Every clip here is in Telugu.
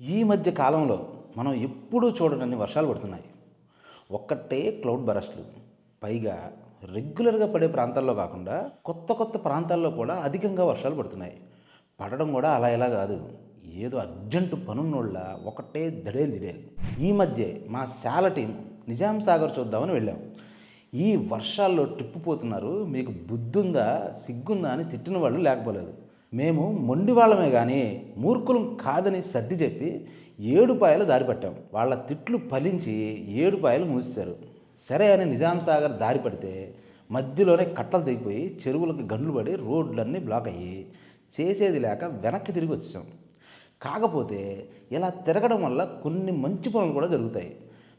ఈ మధ్య కాలంలో మనం ఎప్పుడూ చూడనన్ని వర్షాలు పడుతున్నాయి. ఒక్కటే క్లౌడ్ బరస్ట్లు. పైగా రెగ్యులర్గా పడే ప్రాంతాల్లో కాకుండా కొత్త కొత్త ప్రాంతాల్లో కూడా అధికంగా వర్షాలు పడుతున్నాయి. పడడం కూడా అలా ఇలా కాదు. ఏదో అర్జెంటు పనున్నోళ్ళ ఒకటే దడేలు దిడేలు. ఈ మధ్య మా శాల టీం నిజాం సాగర్ చూద్దామని వెళ్ళాం. ఈ వర్షాల్లో ట్రిప్పు పోతున్నారు మీకు బుద్ధుందా సిగ్గుందా అని తిట్టిన వాళ్ళు లేకపోలేదు. మేము మొండి వాళ్ళమే కానీ మూర్ఖులం కాదని సర్ది చెప్పి ఏడుపాయలు దారి పట్టాం. వాళ్ళ తిట్లు ఫలించి ఏడుపాయలు మూసేశారు. సరే అని నిజాం సాగర్ దారి పడితే మధ్యలోనే కట్టలు తెగిపోయి చెరువులకు గండ్లు పడి రోడ్లన్నీ బ్లాక్ అయ్యి చేసేది లేక వెనక్కి తిరిగి వచ్చాం. కాకపోతే ఇలా తిరగడం వల్ల కొన్ని మంచి పనులు కూడా జరుగుతాయి.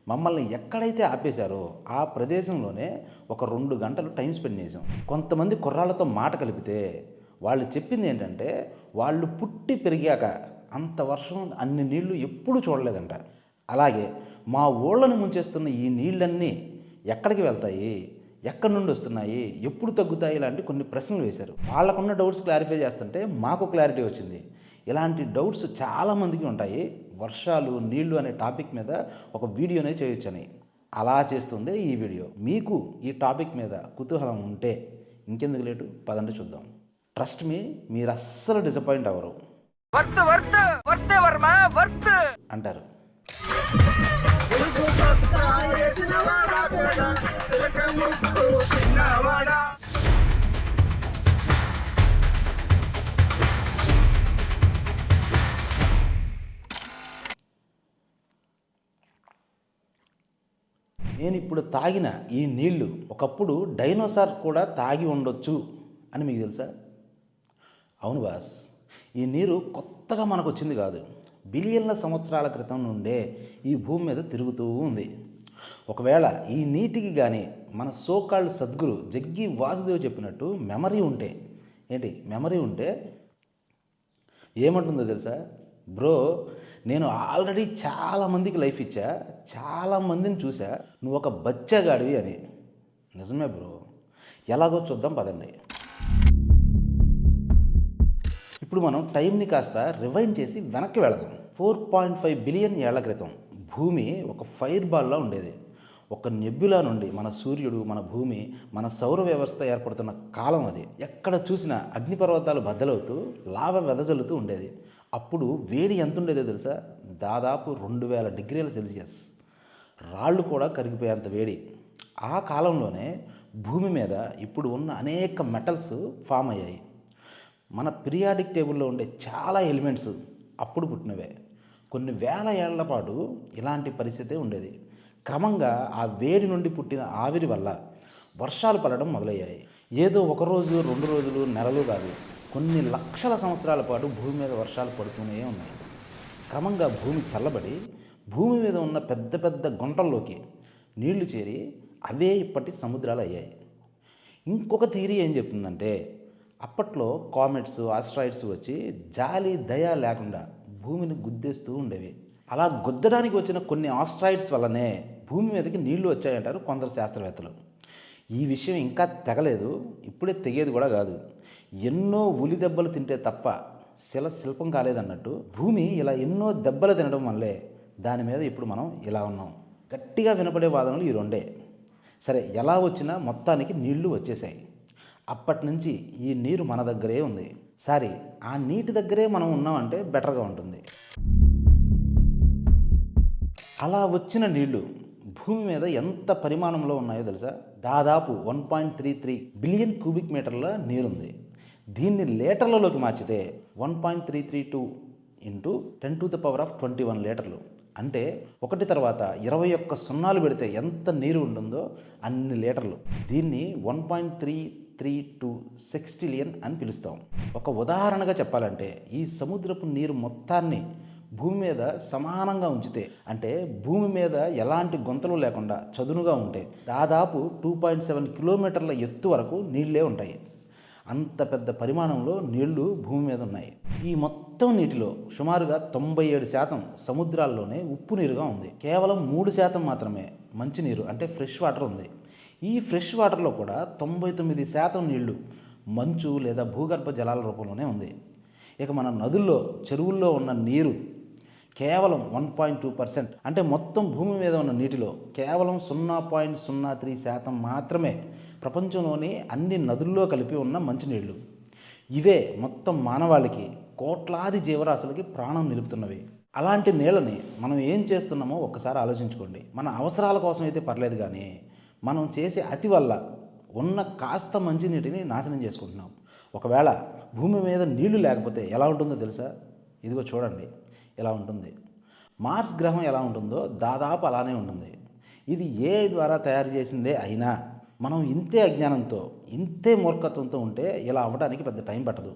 మమ్మల్ని ఎక్కడైతే ఆపేశారో ఆ ప్రదేశంలోనే ఒక రెండు గంటలు టైం స్పెండ్ చేసాం కొంతమంది కుర్రాళ్ళతో మాట కలిపితే వాళ్ళు చెప్పింది ఏంటంటే వాళ్ళు పుట్టి పెరిగాక అంత వర్షం అన్ని నీళ్ళు ఎప్పుడూ చూడలేదంట. అలాగే మా ఊళ్ళను ముంచేస్తున్న ఈ నీళ్ళన్నీ ఎక్కడికి వెళ్తాయి? ఎక్కడి నుండి వస్తున్నాయి? ఎప్పుడు తగ్గుతాయి? ఇలాంటి కొన్ని ప్రశ్నలు వేశారు. వాళ్ళకున్న డౌట్స్ క్లారిఫై చేస్తుంటే మాకు క్లారిటీ వచ్చింది. ఇలాంటి డౌట్స్ చాలామందికి ఉంటాయి. వర్షాలు నీళ్ళు అనే టాపిక్ మీద ఒక వీడియోనే చేయొచ్చని. అలా చేస్తుంది ఈ వీడియో. మీకు ఈ టాపిక్ మీద కుతూహలం ఉంటే ఇంకెందుకు లేటు? పదండి చూద్దాం. ట్రస్ట్ మీ మీరు అస్సలు డిసప్పాయింట్ అవ్వరు. అంటారు. నేను ఇప్పుడు తాగిన ఈ నీళ్ళు ఒకప్పుడు డైనోసార్ కూడా తాగి ఉండొచ్చు అని మీకు తెలుసా? అవును బాస్. ఈ నీరు కొత్తగా మనకు వచ్చింది కాదు. బిలియన్ల సంవత్సరాల క్రితం నుండే ఈ భూమి మీద తిరుగుతూ ఉంది. ఒకవేళ ఈ నీటికి కానీ మన సోకాళ్ళు సద్గురు జగ్గి వాసుదేవ్ చెప్పినట్టు మెమరీ ఉంటే ఏంటి మెమరీ ఉంటే ఏమంటుందో తెలుసా? బ్రో నేను ఆల్రెడీ చాలామందికి లైఫ్ ఇచ్చా చాలా మందిని చూసా. నువ్వు ఒక బచ్చగాడివి అని. నిజమే బ్రో. ఎలాగో చూద్దాం పదండి. ఇప్పుడు మనం టైంని కాస్త రివైండ్ చేసి వెనక్కి వెళదాం. ఫోర్ పాయింట్ ఫైవ్ బిలియన్ ఏళ్ళ క్రితం భూమి ఒక ఫైర్ బాల్లా ఉండేది. ఒక నెబ్బులా నుండి మన సూర్యుడు మన భూమి మన సౌర వ్యవస్థ ఏర్పడుతున్న కాలం అది. ఎక్కడ చూసినా అగ్నిపర్వతాలు బద్దలవుతూ లావ వెదజల్లుతూ ఉండేది. అప్పుడు వేడి ఎంత ఉండేదో తెలుసా? దాదాపు రెండు వేల డిగ్రీల సెల్సియస్. రాళ్ళు కూడా కరిగిపోయేంత వేడి. ఆ కాలంలోనే భూమి మీద ఇప్పుడు ఉన్న అనేక మెటల్స్ ఫామ్ అయ్యాయి. మన పిరియాడిక్ టేబుల్లో ఉండే చాలా ఎలిమెంట్స్ అప్పుడు పుట్టినవే. కొన్ని వేల ఏళ్ళ పాటు ఇలాంటి పరిస్థితే ఉండేది. క్రమంగా ఆ వేడి నుండి పుట్టిన ఆవిరి వల్ల వర్షాలు పడడం మొదలయ్యాయి. ఏదో ఒక రోజు రెండు రోజులు నెలలు కాదు కొన్ని లక్షల సంవత్సరాల పాటు భూమి మీద వర్షాలు పడుతూనే ఉన్నాయి. క్రమంగా భూమి చల్లబడి భూమి మీద ఉన్న పెద్ద పెద్ద గుంటల్లోకి నీళ్ళు చేరి అవే ఇప్పటి సముద్రాలు అయ్యాయి. ఇంకొక థీరీ ఏం చెప్తుందంటే అప్పట్లో కామెట్స్ ఆస్ట్రాయిడ్స్ వచ్చి జాలి దయ లేకుండా భూమిని గుద్దేస్తూ ఉండేవి. అలా గుద్దడానికి వచ్చిన కొన్ని ఆస్ట్రాయిడ్స్ వల్లనే భూమి మీదకి నీళ్ళు వచ్చాయంటారు కొందరు శాస్త్రవేత్తలు. ఈ విషయం ఇంకా తెగలేదు ఇప్పుడే తెగేది కూడా కాదు. ఎన్నో ఉలి దెబ్బలు తింటే తప్ప శిల శిల్పం కాలేదన్నట్టు భూమి ఇలా ఎన్నో దెబ్బలు తినడం వల్లే దాని మీద ఇప్పుడు మనం ఇలా ఉన్నాం. గట్టిగా వినపడే వాదనలు ఈ రెండే. సరే ఎలా వచ్చినా మొత్తానికి నీళ్ళు వచ్చేసాయి అప్పటి నుంచి ఈ నీరు మన దగ్గరే ఉంది. సారీ ఆ నీటి దగ్గరే మనం ఉన్నామంటే బెటర్గా ఉంటుంది. అలా వచ్చిన నీళ్ళు భూమి మీద ఎంత పరిమాణంలో ఉన్నాయో తెలుసా? దాదాపు one point three three billion cubic మీటర్ల నీరుంది. దీన్ని లీటర్లలోకి మార్చితే one point three three two into ten to the power of twenty one లీటర్లు. అంటే ఒకటి తర్వాత ఇరవై ఒక్క సున్నాలు పెడితే ఎంత నీరు ఉంటుందో అన్ని లీటర్లు. దీన్ని one point three three two sextillion అని పిలుస్తాం. ఒక ఉదాహరణగా చెప్పాలంటే ఈ సముద్రపు నీరు మొత్తాన్ని భూమి మీద సమానంగా ఉంచితే అంటే భూమి మీద ఎలాంటి గుంతలు లేకుండా చదునుగా ఉంటే దాదాపు టూ పాయింట్ సెవెన్ కిలోమీటర్ల ఎత్తు వరకు నీళ్ళే ఉంటాయి. అంత పెద్ద పరిమాణంలో నీళ్ళు భూమి మీద ఉన్నాయి. ఈ మొత్తం నీటిలో సుమారుగా తొంభై ఏడు శాతం సముద్రాల్లోనే ఉప్పు నీరుగా ఉంది. కేవలం మూడు శాతం మాత్రమే మంచినీరు అంటే ఫ్రెష్ వాటర్ ఉంది. ఈ ఫ్రెష్ వాటర్లో కూడా తొంభై తొమ్మిది శాతం నీళ్ళు మంచు లేదా భూగర్భ జలాల రూపంలోనే ఉంది. ఇక మన నదుల్లో చెరువుల్లో ఉన్న నీరు కేవలం వన్ పాయింట్ టూ పర్సెంట్ అంటే మొత్తం భూమి మీద ఉన్న నీటిలో కేవలం సున్నా పాయింట్ సున్నా త్రీ శాతం మాత్రమే ప్రపంచంలోని అన్ని నదుల్లో కలిపి ఉన్న మంచినీళ్ళు ఇవే మొత్తం మానవాళికి కోట్లాది జీవరాశులకి ప్రాణం నిలుపుతున్నవి. అలాంటి నీళ్ళని మనం ఏం చేస్తున్నామో ఒక్కసారి ఆలోచించుకోండి. మన అవసరాల కోసం అయితే పర్లేదు కానీ మనం చేసే అతి వల్ల ఉన్న కాస్త మంచినీటిని నాశనం చేసుకుంటున్నాం. ఒకవేళ భూమి మీద నీళ్ళు లేకపోతే ఎలా ఉంటుందో తెలుసా? ఇదిగో చూడండి ఎలా ఉంటుంది. మార్స్ గ్రహం ఎలా ఉంటుందో దాదాపు అలానే ఉంటుంది. ఇది ఏ ద్వారా తయారు చేసిందే అయినా మనం ఇంతే అజ్ఞానంతో ఇంతే మూర్ఖత్వంతో ఉంటే ఇలా అవ్వడానికి పెద్ద టైం పట్టదు.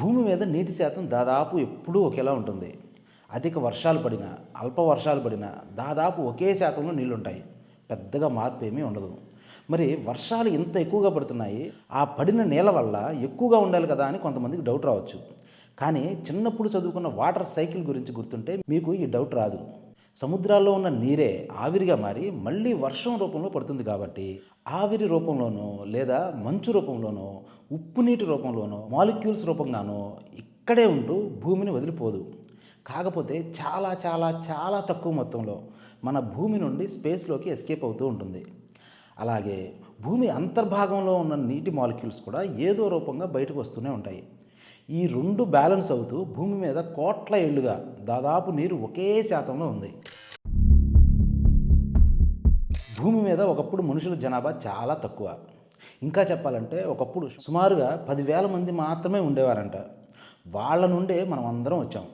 భూమి మీద నీటి శాతం దాదాపు ఎప్పుడూ ఒకేలా ఉంటుంది. అధిక వర్షాలు పడినా అల్ప వర్షాలు పడినా దాదాపు ఒకే శాతంలో నీళ్ళుంటాయి. పెద్దగా మార్పు ఏమీ ఉండదు. మరి వర్షాలు ఇంత ఎక్కువగా పడుతున్నాయి ఆ పడిన నీళ్ళ వల్ల ఎక్కువగా ఉండాలి కదా అని కొంతమందికి డౌట్ రావచ్చు. కానీ చిన్నప్పుడు చదువుకున్న వాటర్ సైకిల్ గురించి గుర్తుంటే మీకు ఈ డౌట్ రాదు. సముద్రాల్లో ఉన్న నీరే ఆవిరిగా మారి మళ్ళీ వర్షం రూపంలో పడుతుంది కాబట్టి ఆవిరి రూపంలోనో లేదా మంచు రూపంలోనో ఉప్పు నీటి రూపంలోనో మాలిక్యూల్స్ రూపంగానో ఇక్కడే ఉంటూ భూమిని వదిలిపోదు. కాకపోతే చాలా చాలా చాలా తక్కువ మొత్తంలో మన భూమి నుండి స్పేస్లోకి ఎస్కేప్ అవుతూ ఉంటుంది. అలాగే భూమి అంతర్భాగంలో ఉన్న నీటి మాలిక్యూల్స్ కూడా ఏదో రూపంగా బయటకు వస్తూనే ఉంటాయి. ఈ రెండు బ్యాలెన్స్ అవుతూ భూమి మీద కోట్ల ఏళ్ళుగా దాదాపు నీరు ఒకే శాతంలో ఉంది. భూమి మీద ఒకప్పుడు మనుషుల జనాభా చాలా తక్కువ. ఇంకా చెప్పాలంటే ఒకప్పుడు సుమారుగా పదివేల మంది మాత్రమే ఉండేవారంట. వాళ్ళ నుండే మనం అందరం వచ్చాం.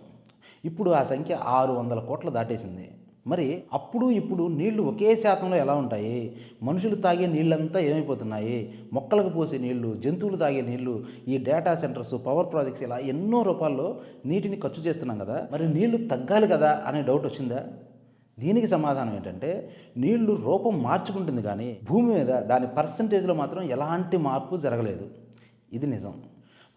ఇప్పుడు ఆ సంఖ్య ఆరు వందల కోట్ల దాటేసింది. మరి అప్పుడు ఇప్పుడు నీళ్ళు ఒకే శాతంలో ఎలా ఉంటాయి? మనుషులు తాగే నీళ్ళంతా ఏమైపోతున్నాయి? మొక్కలకు పోసే నీళ్ళు జంతువులు తాగే నీళ్ళు ఈ డేటా సెంటర్స్ పవర్ ప్రాజెక్ట్స్ ఇలా ఎన్నో రూపాల్లో నీటిని ఖర్చు చేస్తున్నాం కదా. మరి నీళ్ళు తగ్గాలి కదా అనే డౌట్ వచ్చిందా? దీనికి సమాధానం ఏంటంటే నీళ్ళు రూపం మార్చుకుంటుంది కానీ భూమి మీద దాని పర్సంటేజ్లో మాత్రం ఎలాంటి మార్పు జరగలేదు. ఇది నిజం.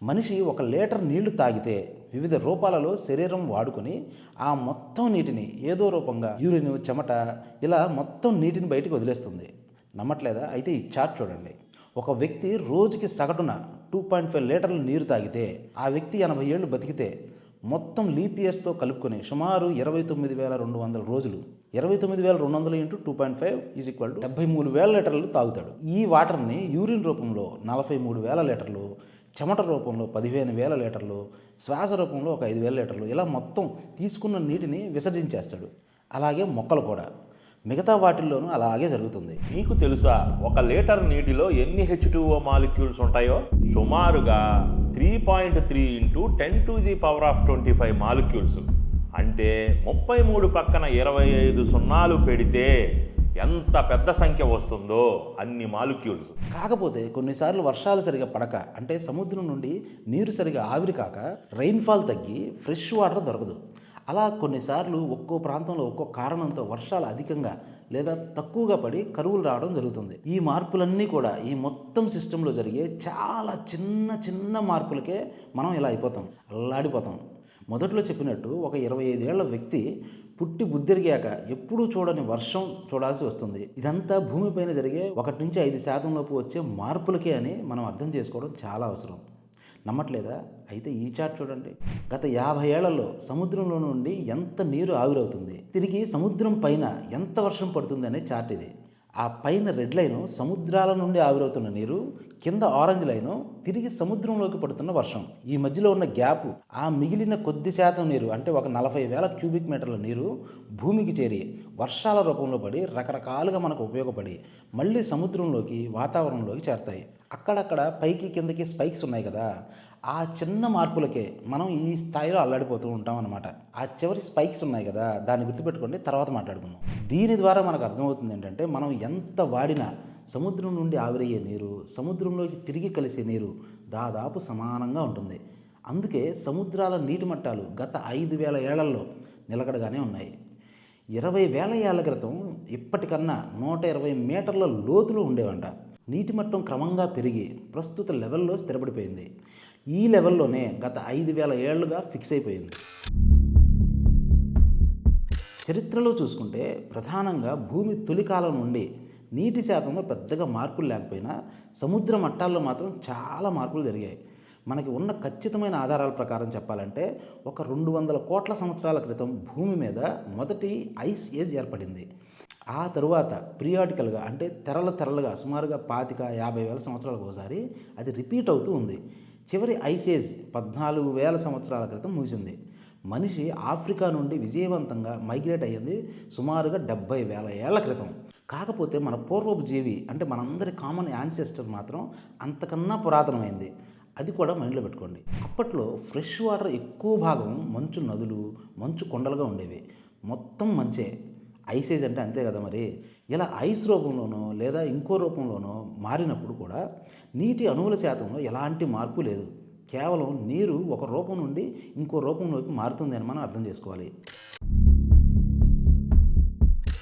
మనిషి ఒక లీటర్ నీళ్ళు తాగితే వివిధ రూపాలలో శరీరం వాడుకొని ఆ మొత్తం నీటిని ఏదో రూపంగా యూరిన్ చెమట ఇలా మొత్తం నీటిని బయటకు వదిలేస్తుంది. నమ్మట్లేదా? అయితే ఈ చార్ట్ చూడండి. ఒక వ్యక్తి రోజుకి సగటున టూ పాయింట్ ఫైవ్ లీటర్ల నీరు తాగితే ఆ వ్యక్తి ఎనభై ఏళ్ళు బతికితే మొత్తం లీప్ ఇయర్స్తో కలుపుకొని సుమారు ఇరవై తొమ్మిది వేల రెండు వందల రోజులు. ఇరవై తొమ్మిది వేల రెండు వందలు into two point five is equal to డెబ్బై మూడు వేల లీటర్లు తాగుతాడు. ఈ వాటర్ని యూరిన్ రూపంలో నలభై మూడు వేల లీటర్లు చెమట రూపంలో పదిహేను వేల లీటర్లు శ్వాస రూపంలో ఒక ఐదు వేల లీటర్లు ఇలా మొత్తం తీసుకున్న నీటిని విసర్జించేస్తాడు. అలాగే మొక్కలు కూడా. మిగతా వాటిల్లోనూ అలాగే జరుగుతుంది. మీకు తెలుసా ఒక లీటర్ నీటిలో ఎన్ని హెచ్ టూఓ మాలిక్యూల్స్ ఉంటాయో? సుమారుగా three point three into ten to the power of twenty five molecules. అంటే ముప్పై మూడు పక్కన ఇరవై ఐదు సున్నాలు పెడితే ఎంత పెద్ద సంఖ్య వస్తుందో అన్ని మాలిక్యూల్స్. కాకపోతే కొన్నిసార్లు వర్షాలు సరిగా పడక అంటే సముద్రం నుండి నీరు సరిగా ఆవిరి కాక రెయిన్ఫాల్ తగ్గి ఫ్రెష్ వాటర్ దొరకదు. అలా కొన్నిసార్లు ఒక్కో ప్రాంతంలో ఒక్కో కారణంతో వర్షాలు అధికంగా లేదా తక్కువగా పడి కరువులు రావడం జరుగుతుంది. ఈ మార్పులన్నీ కూడా ఈ మొత్తం సిస్టంలో జరిగే చాలా చిన్న చిన్న మార్పులకే మనం ఇలా అయిపోతాం అల్లాడిపోతాం. మొదట్లో చెప్పినట్టు ఒక ఇరవై ఐదేళ్ళ వ్యక్తి పుట్టి బుద్ధిరిగాక ఎప్పుడూ చూడని వర్షం చూడాల్సి వస్తుంది. ఇదంతా భూమిపైన జరిగే ఒకటి నుంచి ఐదు శాతం లోపు వచ్చే మార్పులకే అని మనం అర్థం చేసుకోవడం చాలా అవసరం. నమ్మట్లేదా? అయితే ఈ చార్ట్ చూడండి. గత యాభై ఏళ్ళలో సముద్రంలో నుండి ఎంత నీరు ఆవిరవుతుంది? తిరిగి సముద్రం పైన ఎంత వర్షం పడుతుంది అనే చార్ట్ ఇది. ఆ పైన రెడ్ లైను సముద్రాల నుండి ఆవిరవుతున్న నీరు కింద ఆరెంజ్ లైను తిరిగి సముద్రంలోకి పడుతున్న వర్షం. ఈ మధ్యలో ఉన్న గ్యాప్ ఆ మిగిలిన కొద్ది శాతం నీరు అంటే ఒక నలభై వేల క్యూబిక్ మీటర్ల నీరు భూమికి చేరి వర్షాల రూపంలో పడి రకరకాలుగా మనకు ఉపయోగపడి మళ్ళీ సముద్రంలోకి వాతావరణంలోకి చేరతాయి. అక్కడక్కడ పైకి కిందకి స్పైక్స్ ఉన్నాయి కదా ఆ చిన్న మార్పులకే మనం ఈ స్థాయిలో అల్లాడిపోతూ ఉంటాం అనమాట ఆ చివరి స్పైక్స్ ఉన్నాయి కదా దాన్ని గుర్తుపెట్టుకోండి తర్వాత మాట్లాడుకుందాం. దీని ద్వారా మనకు అర్థమవుతుంది ఏంటంటే మనం ఎంత వాడినా సముద్రం నుండి ఆవిరయ్యే నీరు సముద్రంలోకి తిరిగి కలిసే నీరు దాదాపు సమానంగా ఉంటుంది. అందుకే సముద్రాల నీటి మట్టాలు గత ఐదు వేల ఏళ్ళలో నిలకడగానే ఉన్నాయి. ఇరవై వేల ఏళ్ళ క్రితం ఇప్పటికన్నా నూట ఇరవై మీటర్ల లోతులో ఉండేవంట. నీటి మట్టం క్రమంగా పెరిగి ప్రస్తుత లెవెల్లో స్థిరపడిపోయింది. ఈ లెవెల్లోనే గత ఐదు వేల ఏళ్ళుగా ఫిక్స్ అయిపోయింది. చరిత్రలో చూసుకుంటే ప్రధానంగా భూమి తొలికాలం నుండి నీటి శాతంలో పెద్దగా మార్పులు లేకపోయినా సముద్ర మట్టాల్లో మాత్రం చాలా మార్పులు జరిగాయి. మనకి ఉన్న ఖచ్చితమైన ఆధారాల ప్రకారం చెప్పాలంటే ఒక రెండు వందల కోట్ల సంవత్సరాల క్రితం భూమి మీద మొదటి ఐస్ ఏజ్ ఏర్పడింది. ఆ తరువాత పీరియాడికల్గా అంటే తెరల తెరలుగా సుమారుగా పాతిక యాభై వేల సంవత్సరాలకు ఒకసారి అది రిపీట్ అవుతూ ఉంది. చివరి ఐసేజ్ పద్నాలుగు వేల సంవత్సరాల క్రితం ముగిసింది. మనిషి ఆఫ్రికా నుండి విజయవంతంగా మైగ్రేట్ అయ్యింది సుమారుగా డెబ్బై వేల ఏళ్ళ క్రితం. కాకపోతే మన పూర్వపు జీవి అంటే మనందరి కామన్ యాన్సెస్టర్ మాత్రం అంతకన్నా పురాతనమైంది. అది కూడా మైండ్లో పెట్టుకోండి. అప్పట్లో ఫ్రెష్ వాటర్ ఎక్కువ భాగం మంచు నదులు మంచు కొండలుగా ఉండేవి. మొత్తం మంచే. ఐసేజ్ అంటే అంతే కదా మరి. ఇలా ఐస్ రూపంలోనో లేదా ఇంకో రూపంలోనో మారినప్పుడు కూడా నీటి అణువుల శాతంలో ఎలాంటి మార్పు లేదు. కేవలం నీరు ఒక రూపం నుండి ఇంకో రూపంలోకి మారుతుంది అని మనం అర్థం చేసుకోవాలి.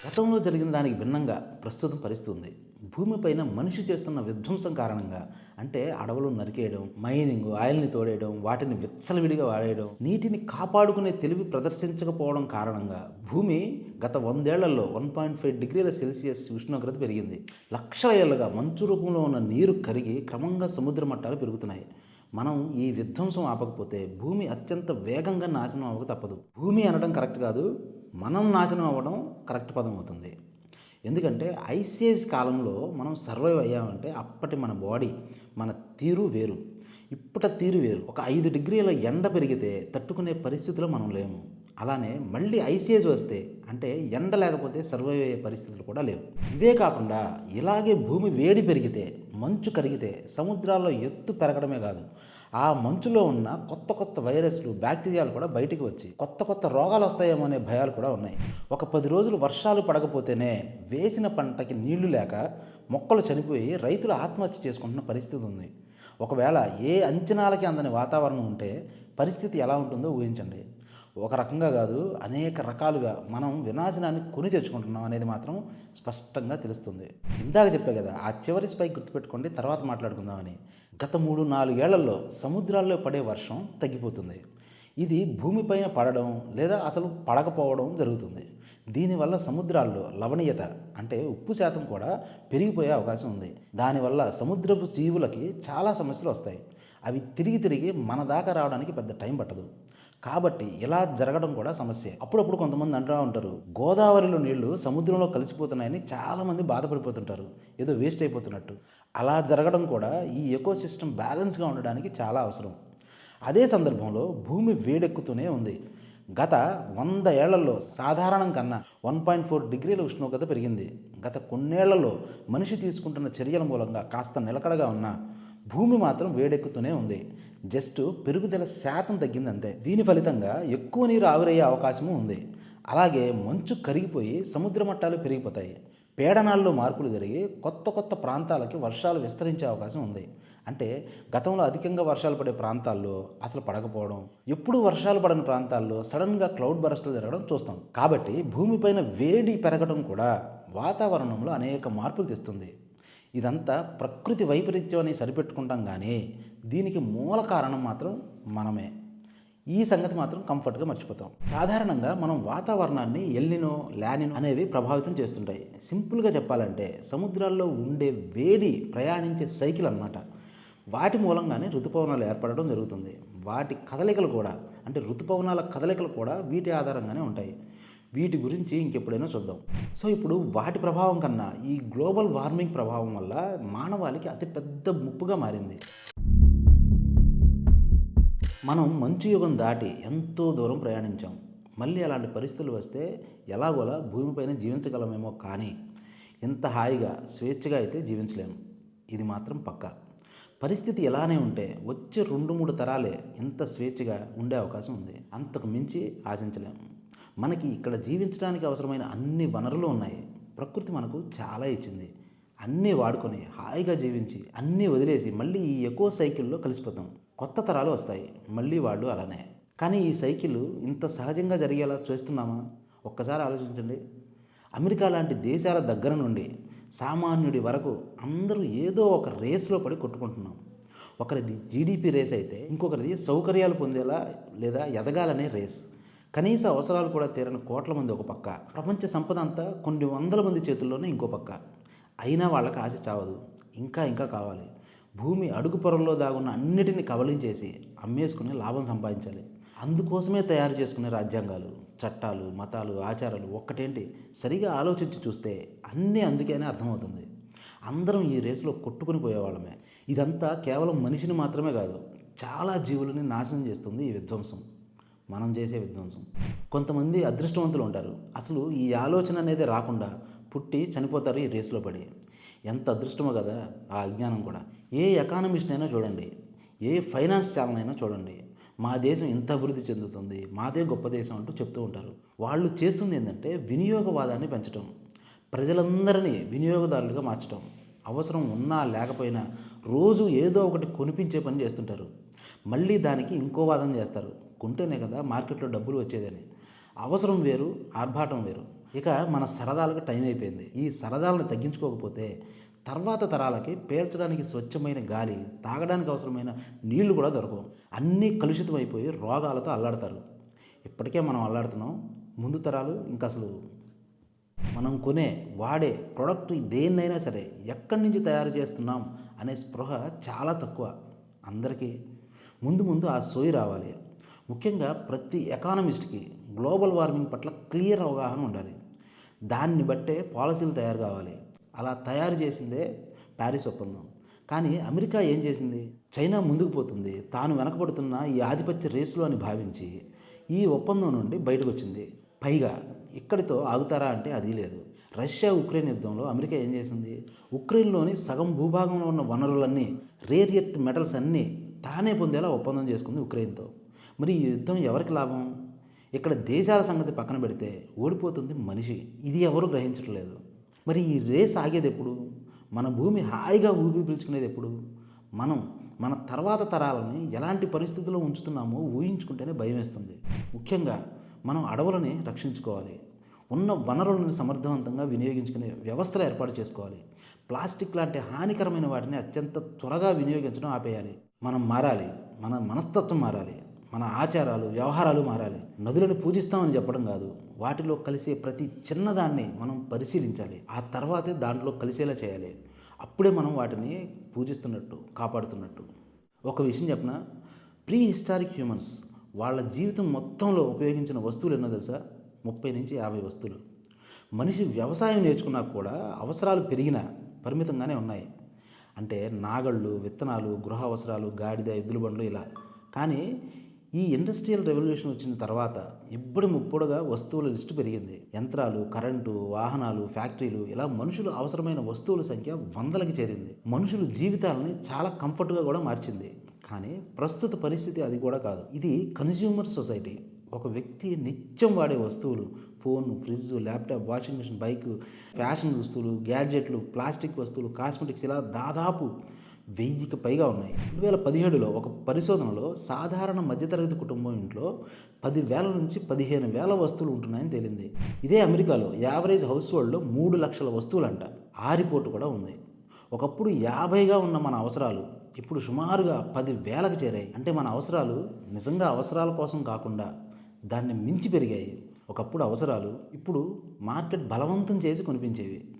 గతంలో జరిగిన దానికి భిన్నంగా ప్రస్తుతం పరిస్థితి ఉంది. భూమిపైన మనిషి చేస్తున్న విధ్వంసం కారణంగా అంటే అడవులు నరికేయడం మైనింగ్ ఆయిల్ని తోడేయడం వాటిని విచ్చలవిడిగా వాడేయడం నీటిని కాపాడుకునే తెలివి ప్రదర్శించకపోవడం కారణంగా భూమి గత వందేళ్ళలో వన్ పాయింట్ ఫైవ్ డిగ్రీల సెల్సియస్ ఉష్ణోగ్రత పెరిగింది. లక్షల ఏళ్ళుగా మంచు రూపంలో ఉన్న నీరు కరిగి క్రమంగా సముద్ర మట్టాలు పెరుగుతున్నాయి. మనం ఈ విధ్వంసం ఆపకపోతే భూమి అత్యంత వేగంగా నాశనం అవ్వక తప్పదు. భూమి అనడం కరెక్ట్ కాదు మనం నాశనం అవ్వడం కరెక్ట్ పదం అవుతుంది. ఎందుకంటే ఐసేజ్ కాలంలో మనం సర్వైవ్ అయ్యామంటే అప్పటి మన బాడీ మన తీరు వేరు. ఇప్పటి తీరు వేరు. ఒక ఐదు డిగ్రీల ఎండ పెరిగితే తట్టుకునే పరిస్థితిలో మనం లేము. అలానే మళ్ళీ ఐసేజ్ వస్తే అంటే ఎండ లేకపోతే సర్వైవ్ అయ్యే పరిస్థితులు కూడా లేవు. ఇవే కాకుండా ఇలాగే భూమి వేడి పెరిగితే మంచు కరిగితే సముద్రాల్లో ఎత్తు పెరగడమే కాదు ఆ మంచులో ఉన్న కొత్త కొత్త వైరస్లు బ్యాక్టీరియాలు కూడా బయటికి వచ్చి కొత్త కొత్త రోగాలు వస్తాయేమో అనే భయాలు కూడా ఉన్నాయి. ఒక పది రోజులు వర్షాలు పడకపోతేనే వేసిన పంటకి నీళ్ళు లేక మొక్కలు చనిపోయి రైతులు ఆత్మహత్య చేసుకుంటున్న పరిస్థితి ఉంది. ఒకవేళ ఏ అంచనాలకి అందని వాతావరణం ఉంటే పరిస్థితి ఎలా ఉంటుందో ఊహించండి. ఒక రకంగా కాదు అనేక రకాలుగా మనం వినాశనాన్ని కొని తెచ్చుకుంటున్నాం అనేది మాత్రం స్పష్టంగా తెలుస్తుంది. ఇందాక చెప్పే కదా ఆ చివరి స్పై గుర్తుపెట్టుకోండి తర్వాత మాట్లాడుకుందామని. గత మూడు నాలుగేళ్ళలో సముద్రాల్లో పడే వర్షం తగ్గిపోతుంది. ఇది భూమిపైన పడడం లేదా అసలు పడకపోవడం జరుగుతుంది. దీనివల్ల సముద్రాల్లో లవణీయత అంటే ఉప్పు శాతం కూడా పెరిగిపోయే అవకాశం ఉంది. దానివల్ల సముద్రపు జీవులకి చాలా సమస్యలు వస్తాయి. అవి తిరిగి తిరిగి మన దాకా రావడానికి పెద్ద టైం పట్టదు. కాబట్టి ఇలా జరగడం కూడా సమస్య. అప్పుడప్పుడు కొంతమంది అంటూ ఉంటారు గోదావరిలో నీళ్ళు సముద్రంలో కలిసిపోతున్నాయని చాలామంది బాధపడిపోతుంటారు. ఏదో వేస్ట్ అయిపోతున్నట్టు. అలా జరగడం కూడా ఈ ఎకో సిస్టమ్ బ్యాలెన్స్గా ఉండడానికి చాలా అవసరం. అదే సందర్భంలో భూమి వేడెక్కుతూనే ఉంది. గత వంద ఏళ్ళలో సాధారణం కన్నా వన్ పాయింట్ ఫోర్ డిగ్రీల ఉష్ణోగ్రత పెరిగింది. గత కొన్నేళ్ళలో మనిషి తీసుకుంటున్న చర్యల మూలంగా కాస్త నిలకడగా ఉన్న భూమి మాత్రం వేడెక్కుతూనే ఉంది. జస్ట్ పెరుగుదల శాతం తగ్గింది అంతే దీని ఫలితంగా ఎక్కువ నీరు ఆవిరయ్యే అవకాశము ఉంది. అలాగే మంచు కరిగిపోయి సముద్ర మట్టాలు పెరిగిపోతాయి. పీడనాల్లో మార్పులు జరిగి కొత్త కొత్త ప్రాంతాలకి వర్షాలు విస్తరించే అవకాశం ఉంది. అంటే గతంలో అధికంగా వర్షాలు పడే ప్రాంతాల్లో అసలు పడకపోవడం ఎప్పుడు వర్షాలు పడని ప్రాంతాల్లో సడన్గా క్లౌడ్ బరస్టులు జరగడం చూస్తాం. కాబట్టి భూమిపైన వేడి పెరగడం కూడా వాతావరణంలో అనేక మార్పులు తెస్తుంది. ఇదంతా ప్రకృతి వైపరీత్యం అని సరిపెట్టుకుంటాం కానీ దీనికి మూల కారణం మాత్రం మనమే. ఈ సంగతి మాత్రం కంఫర్ట్గా మర్చిపోతాం. సాధారణంగా మనం వాతావరణాన్ని ఎల్లినో లానినో అనేవి ప్రభావితం చేస్తుంటాయి. సింపుల్గా చెప్పాలంటే సముద్రాల్లో ఉండే వేడి ప్రయాణించే సైకిల్ అన్నమాట. వాటి మూలంగానే ఋతుపవనాలు ఏర్పడడం జరుగుతుంది. వాటి కదలికలు కూడా అంటే ఋతుపవనాల కదలికలు కూడా వీటి ఆధారంగానే ఉంటాయి. వీటి గురించి ఇంకెప్పుడైనా చూద్దాం. సో ఇప్పుడు వాటి ప్రభావం కన్నా ఈ గ్లోబల్ వార్మింగ్ ప్రభావం వల్ల మానవాళికి అతిపెద్ద ముప్పుగా మారింది. మనం మంచు యుగం దాటి ఎంతో దూరం ప్రయాణించాం. మళ్ళీ అలాంటి పరిస్థితులు వస్తే ఎలాగోలా భూమిపైన జీవించగలమేమో కానీ ఇంత హాయిగా స్వేచ్ఛగా అయితే జీవించలేము ఇది మాత్రం పక్కా. పరిస్థితి ఎలానే ఉంటే వచ్చే రెండు మూడు తరాలే ఇంత స్వేచ్ఛగా ఉండే అవకాశం ఉంది. అంతకు మించి ఆశించలేము మనకి ఇక్కడ జీవించడానికి అవసరమైన అన్ని వనరులు ఉన్నాయి. ప్రకృతి మనకు చాలా ఇచ్చింది. అన్నీ వాడుకొని హాయిగా జీవించి అన్నీ వదిలేసి మళ్ళీ ఈ ఎకో సైకిల్లో కలిసిపోతాం. కొత్త తరాలు వస్తాయి. మళ్ళీ వాళ్ళు అలానే. కానీ ఈ సైకిల్ ఇంత సహజంగా జరిగేలా చేస్తున్నామా? ఒక్కసారి ఆలోచించండి. అమెరికా లాంటి దేశాల దగ్గర నుండి సామాన్యుడి వరకు అందరూ ఏదో ఒక రేస్లో పడి కొట్టుకుంటున్నాం. ఒకరిది జీడిపి రేస్ అయితే ఇంకొకరిది సౌకర్యాలు పొందేలా లేదా ఎదగాలనే రేస్. కనీస అవసరాలు కూడా తీరని కోట్ల మంది ఒక పక్క ప్రపంచ సంపద అంతా కొన్ని వందల మంది చేతుల్లోనే ఇంకో పక్క. అయినా వాళ్ళకి ఆశ చావదు. ఇంకా ఇంకా కావాలి. భూమి అడుగు పొరల్లో దాగున్న అన్నిటిని కబలించేసి అమ్మేసుకుని లాభం సంపాదించాలి. అందుకోసమే తయారు చేసుకునే రాజ్యాంగాలు చట్టాలు మతాలు ఆచారాలు ఒక్కటేంటి? సరిగా ఆలోచించి చూస్తే అన్నీ అందుకేనే అర్థమవుతుంది. అందరం ఈ రేసులో కొట్టుకుని పోయేవాళ్ళమే. ఇదంతా కేవలం మనిషిని మాత్రమే కాదు చాలా జీవులని నాశనం చేస్తుంది ఈ విధ్వంసం. మనం చేసే విధ్వంసం. కొంతమంది అదృష్టవంతులు ఉంటారు. అసలు ఈ ఆలోచన అనేది రాకుండా పుట్టి చనిపోతారు ఈ రేసులో పడి. ఎంత అదృష్టమో కదా ఆ అజ్ఞానం కూడా. ఏ ఎకానమిస్ట్ అయినా చూడండి. ఏ ఫైనాన్స్ ఛానల్ అయినా చూడండి. మా దేశం ఇంత అభివృద్ధి చెందుతుంది. మాదే గొప్ప దేశం అంటూ చెప్తూ ఉంటారు. వాళ్ళు చేస్తుంది ఏంటంటే వినియోగవాదాన్ని పెంచడం ప్రజలందరినీ వినియోగదారులుగా మార్చడం అవసరం ఉన్నా లేకపోయినా రోజు ఏదో ఒకటి కొనిపించే పని చేస్తుంటారు. మళ్ళీ దానికి ఇంకో వాదన చేస్తారు. కొంటేనే కదా మార్కెట్లో డబ్బులు వచ్చేదని. అవసరం వేరు ఆర్భాటం వేరు. ఇక మన సరదాలకు టైం అయిపోయింది. ఈ సరదాలను తగ్గించుకోకపోతే తర్వాత తరాలకి పేల్చడానికి స్వచ్ఛమైన గాలి తాగడానికి అవసరమైన నీళ్ళు కూడా దొరకవు. అన్నీ కలుషితం అయిపోయి రోగాలతో అల్లాడతారు. ఇప్పటికే మనం అల్లాడుతున్నాం. ముందు తరాలు ఇంకా అసలు మనం కొనే వాడే ప్రోడక్ట్ దేన్నైనా సరే ఎక్కడి నుంచి తయారు చేస్తున్నాం అనే స్పృహ చాలా తక్కువ అందరికీ. ముందు ముందు ఆ సోయి రావాలి. ముఖ్యంగా ప్రతి ఎకానమిస్ట్కి గ్లోబల్ వార్మింగ్ పట్ల క్లియర్ అవగాహన ఉండాలి. దాన్ని బట్టే పాలసీలు తయారు కావాలి. అలా తయారు చేసిందే ప్యారిస్ ఒప్పందం. కానీ అమెరికా ఏం చేసింది? చైనా ముందుకు పోతుంది. తాను వెనకబడుతున్న ఈ ఆధిపత్య రేసులో అని భావించి ఈ ఒప్పందం నుండి బయటకు వచ్చింది పైగా ఇక్కడితో ఆగుతారా అంటే అది లేదు. రష్యా ఉక్రెయిన్ యుద్ధంలో అమెరికా ఏం చేసింది? ఉక్రెయిన్లోని సగం భూభాగంలో ఉన్న వనరులన్నీ రేర్ ఎర్త్ మెటల్స్ అన్నీ తానే పొందేలా ఒప్పందం చేసుకుంది ఉక్రెయిన్తో. మరి ఈ యుద్ధం ఎవరికి లాభం? ఇక్కడ దేశాల సంగతి పక్కన పెడితే ఓడిపోతుంది మనిషి. ఇది ఎవరు గ్రహించట్లేదు. మరి ఈ రేస్ ఆగేది ఎప్పుడు? మన భూమి హాయిగా ఊపి పీల్చుకునేది ఎప్పుడు? మనం మన తర్వాత తరాలని ఎలాంటి పరిస్థితుల్లో ఉంచుతున్నామో ఊహించుకుంటేనే భయం వేస్తుంది. ముఖ్యంగా మనం అడవులని రక్షించుకోవాలి. ఉన్న వనరులను సమర్థవంతంగా వినియోగించుకునే వ్యవస్థలు ఏర్పాటు చేసుకోవాలి. ప్లాస్టిక్ లాంటి హానికరమైన వాటిని అత్యంత త్వరగా వినియోగించడం ఆపేయాలి. మనం మారాలి. మన మనస్తత్వం మారాలి. మన ఆచారాలు వ్యవహారాలు మారాలి. నదులను పూజిస్తామని చెప్పడం కాదు. వాటిలో కలిసే ప్రతి చిన్నదాన్ని మనం పరిశీలించాలి. ఆ తర్వాతే దాంట్లో కలిసేలా చేయాలి. అప్పుడే మనం వాటిని పూజిస్తున్నట్టు కాపాడుతున్నట్టు. ఒక విషయం చెప్పిన? ప్రీ హిస్టారిక్ హ్యూమన్స్ వాళ్ళ జీవితం మొత్తంలో ఉపయోగించిన వస్తువులు ఎన్నో తెలుసా? ముప్పై నుంచి యాభై వస్తువులు. మనిషి వ్యవసాయం నేర్చుకున్నా కూడా అవసరాలు పెరిగినా పరిమితంగానే ఉన్నాయి. అంటే నాగళ్ళు విత్తనాలు గృహ అవసరాలు గాడిద ఎద్దుల బండ్లు ఇలా. కానీ ఈ ఇండస్ట్రియల్ రెవల్యూషన్ వచ్చిన తర్వాత ఇప్పుడు ముప్పుడుగా వస్తువుల లిస్టు పెరిగింది. యంత్రాలు కరెంటు వాహనాలు ఫ్యాక్టరీలు ఇలా మనుషులు అవసరమైన వస్తువుల సంఖ్య వందలకి చేరింది. మనుషులు జీవితాలని చాలా కంఫర్ట్గా కూడా మార్చింది. కానీ ప్రస్తుత పరిస్థితి అది కూడా కాదు. ఇది కన్జ్యూమర్ సొసైటీ ఒక వ్యక్తి నిత్యం వాడే వస్తువులు phone fridge laptop washing machine bike fashion వస్తువులు గ్యాడ్జెట్లు ప్లాస్టిక్ వస్తువులు కాస్మెటిక్స్ ఇలా దాదాపు వెయ్యికి పైగా ఉన్నాయి. రెండు వేల పదిహేడులో ఒక పరిశోధనలో సాధారణ మధ్యతరగతి కుటుంబం ఇంట్లో పదివేల నుంచి పదిహేను వేల వస్తువులు ఉంటున్నాయని తేలింది. ఇదే అమెరికాలో యావరేజ్ హౌస్ హోల్డ్లో మూడు లక్షల వస్తువులంట. ఆ రిపోర్టు కూడా ఉంది. ఒకప్పుడు యాభైగా ఉన్న మన అవసరాలు ఇప్పుడు సుమారుగా పది వేలకు చేరాయి. అంటే మన అవసరాలు నిజంగా అవసరాల కోసం కాకుండా దాన్ని మించి పెరిగాయి. ఒకప్పుడు అవసరాలు ఇప్పుడు మార్కెట్ బలవంతం చేసి కొనిపించేవి.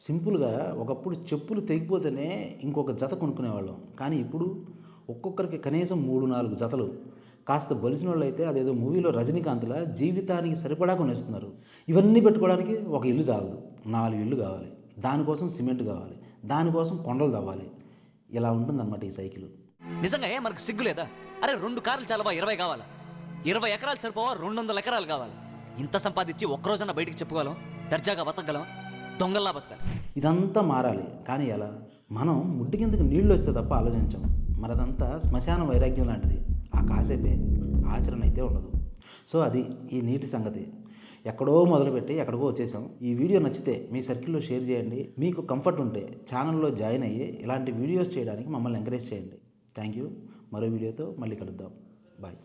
సింపుల్గా ఒకప్పుడు చెప్పులు తెగిపోతేనే ఇంకొక జత కొనుక్కునేవాళ్ళం. కానీ ఇప్పుడు ఒక్కొక్కరికి కనీసం మూడు నాలుగు జతలు. కాస్త బలిసిన వాళ్ళు అయితే అదేదో మూవీలో రజనీకాంత్లా జీవితానికి సరిపడా కొనేస్తున్నారు. ఇవన్నీ పెట్టుకోవడానికి ఒక ఇల్లు చాలదు. నాలుగు ఇల్లు కావాలి. దానికోసం సిమెంట్ కావాలి. దానికోసం కొండలు తవ్వాలి. ఇలా ఉంటుందన్నమాట ఈ సైకిల్. నిజంగా ఏ మనకు సిగ్గు లేదా? అరే రెండు కార్లు చాలవా? ఇరవై కావాలా? ఇరవై ఎకరాలు సరిపోవా? రెండు వందల ఎకరాలు కావాలి. ఇంత సంపాదించి ఒక్కరోజన్న బయటికి చెప్పుకోగలం దర్జాగా బతకగలం దొంగల్లా బతకాలి. ఇదంతా మారాలి. కానీ ఎలా? మనం ముడ్డు కిందకి నీళ్ళు వస్తే తప్ప ఆలోచించాం. మనదంతా శ్మశాన వైరాగ్యం లాంటిది. ఆ కాసేపే ఆచరణ అయితే ఉండదు. సో అది ఈ నీటి సంగతి. ఎక్కడో మొదలుపెట్టి ఎక్కడికో వచ్చేసాం. ఈ వీడియో నచ్చితే మీ సర్కిల్లో షేర్ చేయండి. మీకు కంఫర్ట్ ఉంటే ఛానల్లో జాయిన్ అయ్యి ఇలాంటి వీడియోస్ చేయడానికి మమ్మల్ని ఎంకరేజ్ చేయండి. Thank you. మరో వీడియోతో మళ్ళీ కలుద్దాం. బాయ్.